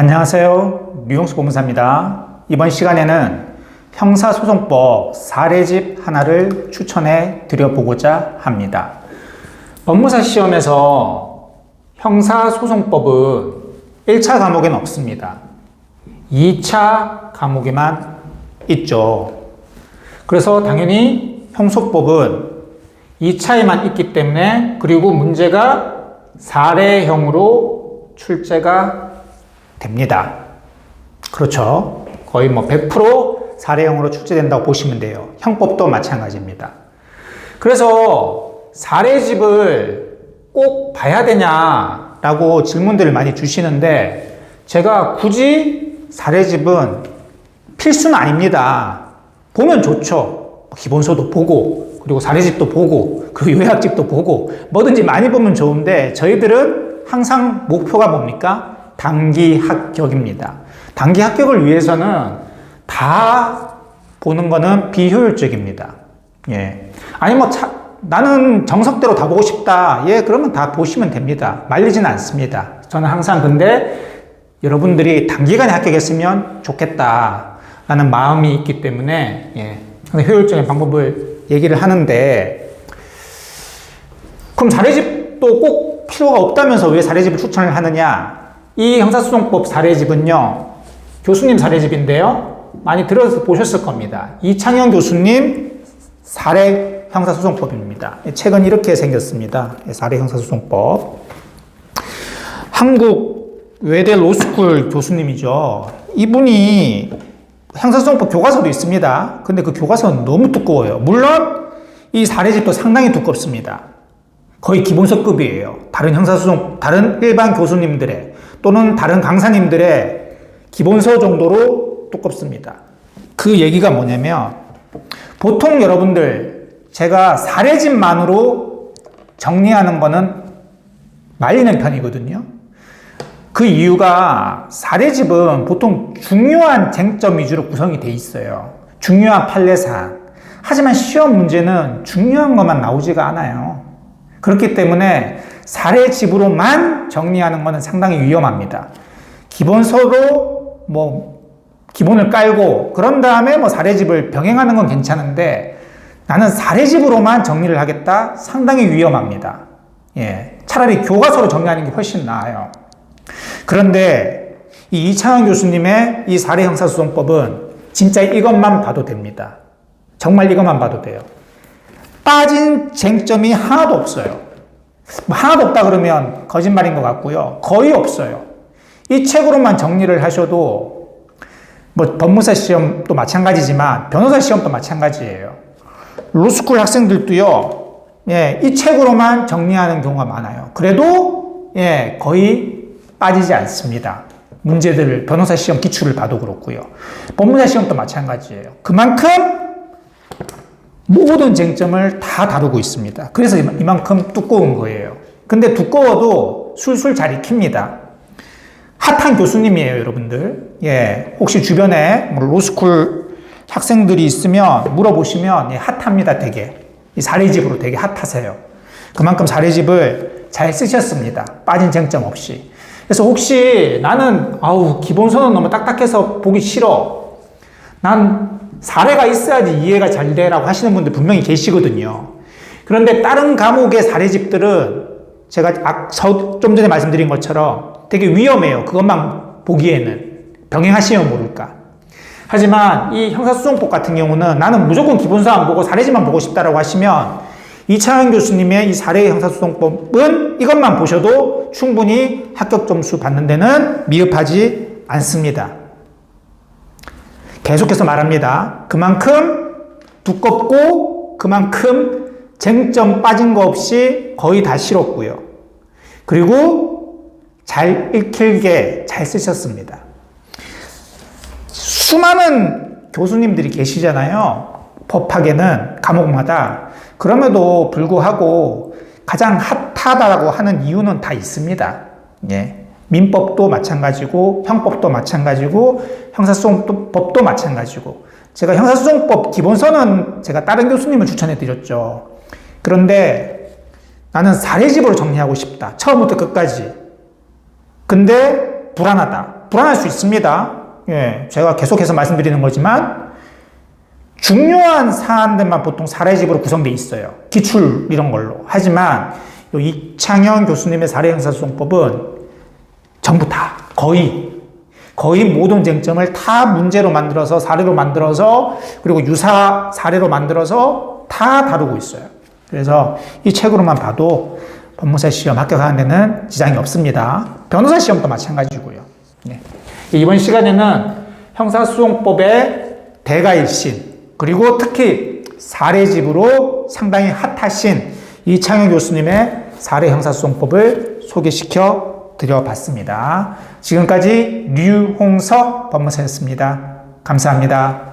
안녕하세요. 류용수 고문사입니다. 이번 시간에는 형사소송법 사례집 하나를 추천해 드려보고자 합니다. 법무사 시험에서 형사소송법은 1차 과목에는 없습니다. 2차 과목에만 있죠. 그래서 당연히 형소법은 2차에만 있기 때문에 그리고 문제가 사례형으로 출제가 됩니다. 그렇죠. 거의 뭐 100% 사례형으로 출제된다고 보시면 돼요. 형법도 마찬가지입니다. 그래서 사례집을 꼭 봐야 되냐라고 질문들을 많이 주시는데 제가 굳이 사례집은 필수는 아닙니다. 보면 좋죠. 기본서도 보고 그리고 사례집도 보고 그리고 요약집도 보고 뭐든지 많이 보면 좋은데 저희들은 항상 목표가 뭡니까? 단기 합격입니다. 단기 합격을 위해서는 다 보는 거는 비효율적입니다. 예. 아니 뭐 차, 나는 정석대로 다 보고 싶다. 예, 그러면 다 보시면 됩니다. 말리지는 않습니다. 저는 항상 근데 여러분들이 단기간에 합격했으면 좋겠다 라는 마음이 있기 때문에 예. 효율적인 방법을 얘기를 하는데 그럼 사례집도 꼭 필요가 없다면서 왜 사례집을 추천을 하느냐? 이 형사소송법 사례집은요, 교수님 사례집인데요. 많이 들어서 보셨을 겁니다. 이창현 교수님 사례 형사소송법입니다. 책은 이렇게 생겼습니다. 사례 형사소송법. 한국 외대 로스쿨 교수님이죠. 이분이 형사소송법 교과서도 있습니다. 근데 그 교과서는 너무 두꺼워요. 물론 이 사례집도 상당히 두껍습니다. 거의 기본서급이에요. 다른 형사소송, 다른 일반 교수님들의 또는 다른 강사님들의 기본서 정도로 두껍습니다. 그 얘기가 뭐냐면 보통 여러분들 제가 사례집만으로 정리하는 거는 말리는 편이거든요. 그 이유가 사례집은 보통 중요한 쟁점 위주로 구성이 돼 있어요. 중요한 판례사항. 하지만 시험 문제는 중요한 것만 나오지가 않아요. 그렇기 때문에 사례집으로만 정리하는 것은 상당히 위험합니다. 기본서로 뭐 기본을 깔고 그런 다음에 뭐 사례집을 병행하는 건 괜찮은데 나는 사례집으로만 정리를 하겠다 상당히 위험합니다. 예. 차라리 교과서로 정리하는 게 훨씬 나아요. 그런데 이 이창환 교수님의 이 사례 형사소송법은 진짜 이것만 봐도 됩니다. 정말 이것만 봐도 돼요. 빠진 쟁점이 하나도 없어요. 뭐 하나도 없다 그러면 거짓말인 것 같고요. 거의 없어요. 이 책으로만 정리를 하셔도 뭐 법무사 시험도 마찬가지지만 변호사 시험도 마찬가지예요. 로스쿨 학생들도요. 예, 이 책으로만 정리하는 경우가 많아요. 그래도 예, 거의 빠지지 않습니다. 문제들을 변호사 시험 기출을 봐도 그렇고요. 법무사 시험도 마찬가지예요. 그만큼 모든 쟁점을 다 다루고 있습니다. 그래서 이만큼 두꺼운 거예요. 근데 두꺼워도 술술 잘 익힙니다. 핫한 교수님이에요, 여러분들. 예, 혹시 주변에 뭐 로스쿨 학생들이 있으면 물어보시면 예, 핫합니다, 되게. 이 사례집으로 되게 핫하세요. 그만큼 사례집을 잘 쓰셨습니다. 빠진 쟁점 없이. 그래서 혹시 나는 아우 기본서는 너무 딱딱해서 보기 싫어. 난 사례가 있어야지 이해가 잘 돼라고 하시는 분들 분명히 계시거든요. 그런데 다른 과목의 사례집들은 제가 좀 전에 말씀드린 것처럼 되게 위험해요. 그것만 보기에는 병행하시면 모를까. 하지만 이 형사소송법 같은 경우는 나는 무조건 기본서 안 보고 사례집만 보고 싶다라고 하시면 이창현 교수님의 이 사례 형사소송법은 이것만 보셔도 충분히 합격 점수 받는 데는 미흡하지 않습니다. 계속해서 말합니다. 그만큼 두껍고 그만큼 쟁점 빠진 거 없이 거의 다 실었고요. 그리고 잘 읽힐게 잘 쓰셨습니다. 수많은 교수님들이 계시잖아요. 법학에는 과목마다. 그럼에도 불구하고 가장 핫하다고 하는 이유는 다 있습니다. 예. 민법도 마찬가지고 형법도 마찬가지고 형사소송법도 마찬가지고 제가 형사소송법 기본서는 제가 다른 교수님을 추천해 드렸죠. 그런데 나는 사례집으로 정리하고 싶다. 처음부터 끝까지. 근데 불안하다. 불안할 수 있습니다. 예, 제가 계속해서 말씀드리는 거지만 중요한 사안들만 보통 사례집으로 구성되어 있어요. 기출 이런 걸로. 하지만 요 이창현 교수님의 사례 형사소송법은 전부 다 거의 거의 모든 쟁점을 다 문제로 만들어서 사례로 만들어서 그리고 유사 사례로 만들어서 다 다루고 있어요. 그래서 이 책으로만 봐도 법무사 시험 합격하는 데는 지장이 없습니다. 변호사 시험도 마찬가지고요. 네. 이번 시간에는 형사소송법의 대가일신 그리고 특히 사례집으로 상당히 핫하신 이창현 교수님의 사례 형사소송법을 소개시켜 드려봤습니다. 지금까지 류홍석 법무사였습니다. 감사합니다.